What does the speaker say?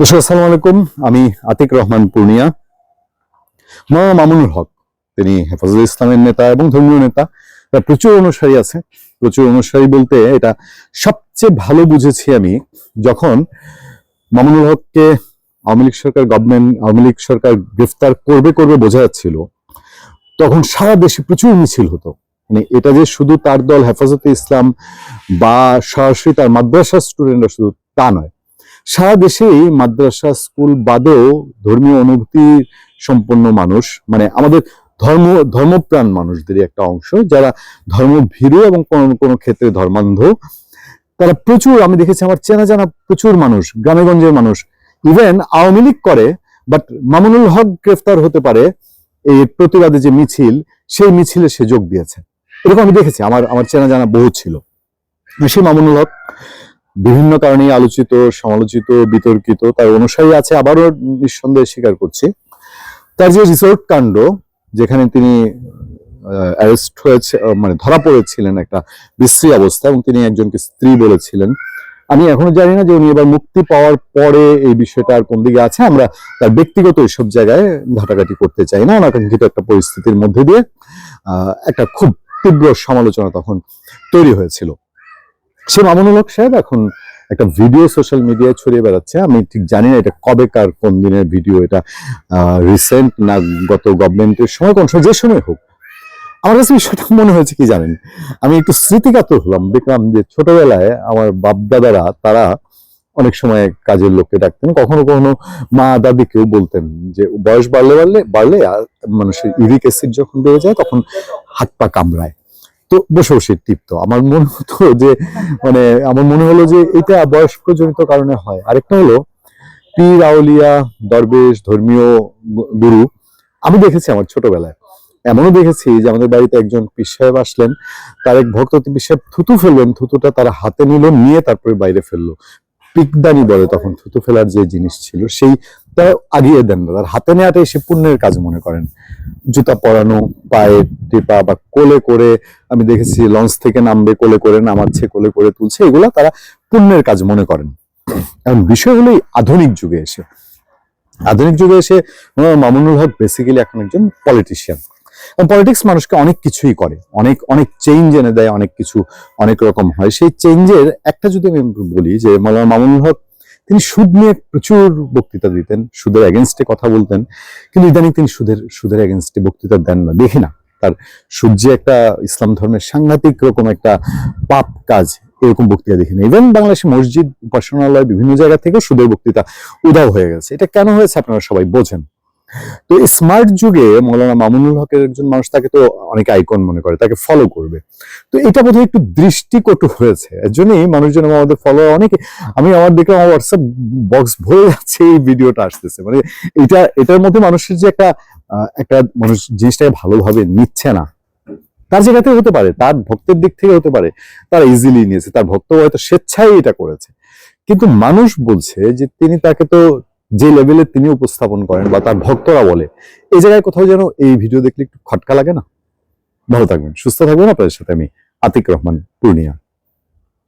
দর্শক আসসালামু আলাইকুম। আমি আতিক রহমান পূর্ণিয়া। মৌলানা মামুনুল হক, তিনি হেফাজুল ইসলামের নেতা এবং ধর্মীয় নেতা। তার প্রচুর অনুসারী আছে। প্রচুর অনুসারী বলতে এটা সবচেয়ে ভালো বুঝেছি আমি যখন মামুনুল হককে আওয়ামী লীগ সরকার গভর্নমেন্ট আওয়ামী লীগ সরকার গ্রেফতার করবে করবে বোঝা যাচ্ছিল, তখন সারা দেশে প্রচুর মিছিল হতো। মানে এটা যে শুধু তার দল হেফাজতে ইসলাম বা সরাসরি তার মাদ্রাসা স্টুডেন্টরা শুধু তা নয় সারা দেশেই মাদ্রাসা, স্কুল বাদেও ধর্মীয় অনুভূতি সম্পন্ন মানুষ মানে আমাদের ধর্ম, ধর্মপ্রাণ মানুষদেরই একটা অংশ, যারা ধর্মভীরু এবং কোনো কোনো ক্ষেত্রে ধর্মান্ধ। তারা প্রচুর, আমি দেখেছি আমার চেনা জানা প্রচুর মানুষ, গ্রামেগঞ্জের মানুষ। ইভেন আওয়ামী লীগ করে বাট মামুনুল হক গ্রেফতার হতে পারে, এই প্রতিবাদে যে মিছিল, সেই মিছিলে সে যোগ দিয়েছে। এরকম আমি দেখেছি, আমার আমার চেনা জানা বহু ছিল। সেই মামুনুল হক বিভিন্ন কারণে আলোচিত, সমালোচিত, বিতর্কিত, তার অনুসারী আছে আবারও নিঃসন্দেহে স্বীকার করছি। তার যে রিসোর্ট কাণ্ড, যেখানে তিনি অ্যারেস্ট হয়েছে মানে ধরা পড়েছিলেন একটা বিশ্রী অবস্থা এবং তিনি একজনকে স্ত্রী বলেছিলেন, আমি এখনও জানি না যে উনি এবার মুক্তি পাওয়ার পরে এই বিষয়টা আর কোন দিকে আছে। আমরা তার ব্যক্তিগত এইসব জায়গায় ঘাটাঘাটি করতে চাই না, অনাকাঙ্ক্ষিত একটা পরিস্থিতির মধ্যে দিয়ে একটা খুব তীব্র সমালোচনা তখন তৈরি হয়েছিল। সে মামুনুল সাহেব এখন একটা ভিডিও সোশ্যাল মিডিয়ায় ছড়িয়ে বেড়াচ্ছে। আমি ঠিক জানি না এটা কবেকার, কোন দিনের ভিডিও এটা রিসেন্ট না গত গভর্নমেন্টের সময় কোন সময়, যে সময় হোক। আমার কাছে বিষয়টা মনে হয়েছে কি জানেন? আমি একটু স্মৃতিকাতর হলাম। দেখলাম যে ছোটবেলায় আমার বাপ দাদারা তারা অনেক সময় কাজের লোককে ডাকতেন। কখনো কখনো মা দাদিকেও বলতেন যে, বয়স বাড়লে বাড়লে বাড়লে মানুষের ইউরিক অ্যাসিড যখন বেড়ে যায়, তখন হাত পা কামড়ায়। তো বসে বসে টিপতো আমার মনে হতো যে মানে আমার মনে হলো যে এটা বয়স্কজনিত কারণে হয়। আরেকটা হলো, পীর, আউলিয়া, দরবেশ, ধর্মীয় গুরু, আমি দেখেছি আমার ছোটবেলায়। এমনও দেখেছি যে আমাদের বাড়িতে একজন পীর সাহেব আসলেন, তার এক ভক্ত পীর সাহেব থুতু ফেললেন, থুতুটা তারা হাতে নিল, নিয়ে তারপরে বাইরে ফেলল। পিকদানি বলে তখন থুতু ফেলার যে জিনিস ছিল সেই তারা আগিয়ে দেন না তার হাতে নেওয়াটাই সে পুণ্যের কাজ মনে করেন। জুতা পরানো, পায়ে টেপা বা কোলে করে, আমি দেখেছি লঞ্চ থেকে নামবে, কোলে করে নামাচ্ছে, কোলে করে তুলছে, এগুলা তারা পুণ্যের কাজ মনে করেন। এখন বিষয় হলো আধুনিক যুগে এসে। আধুনিক যুগে এসে মামুনুল হক বেসিক্যালি এখন একজন পলিটিশিয়ান পলিটিক্স মানুষকে অনেক কিছুই করে। অনেক অনেক চেঞ্জ এনে দেয়, অনেক কিছু, অনেক রকম হয়। সেই চেঞ্জের একটা যদি আমি বলি যে, মাওলানা মামুনুল হক, তিনি সুদ নিয়ে প্রচুর বক্তৃতা দিতেন, সুদের এগেনস্টে কথা বলতেন, কিন্তু ইদানিং তিনি সুদের সুদের এগেনস্টে বক্তৃতা দেন না। দেখি না, তার সুদ যে একটা ইসলাম ধর্মের সাংঘাতিক রকম একটা পাপ কাজ, এরকম বক্তৃতা দেখি না। ইভেন বাংলাদেশে মসজিদ, উপাসনালয়, বিভিন্ন জায়গা থেকে সুদের বক্তৃতা উদাও হয়ে গেছে। এটা কেন হয়েছে আপনারা সবাই বোঝেন। তো স্মার্ট যুগে মৌলানা মামুনুল হকের একজন মানুষ তাকে তো অনেক আইকন মনে করে, তাকে ফলো করবে। তো এটা বোধহয় একটু দৃষ্টিকটু হয়েছে। এর জন্যই মানুষজন আমাদের ফলো অনেকে, আমি আমার দেখে আমার হোয়াটসঅ্যাপ বক্স ভরে যাচ্ছে, এই ভিডিওটা আসতেছে। মানে এটা, এটার মধ্যে মানুষের যে একটা একটা মানুষ জিনিসটাকে ভালোভাবে নিচ্ছে না, তার জায়গাতে হতে পারে, তার ভক্তের দিক থেকে হতে পারে, তারা ইজিলি নিয়েছে, তার ভক্ত হয়তো স্বেচ্ছায় এটা করেছে। কিন্তু মানুষ বলছে যে তিনি তাকে তো যে লেভেলে তিনি উপস্থাপন করেন বা তার ভক্তরা বলে, এই জায়গায় কোথাও যেন এই ভিডিও দেখলে একটু খটকা লাগে না? ভালো থাকবেন, সুস্থ থাকবেন। আপনাদের সাথে আমি আতিক রহমান, পূর্ণিয়া।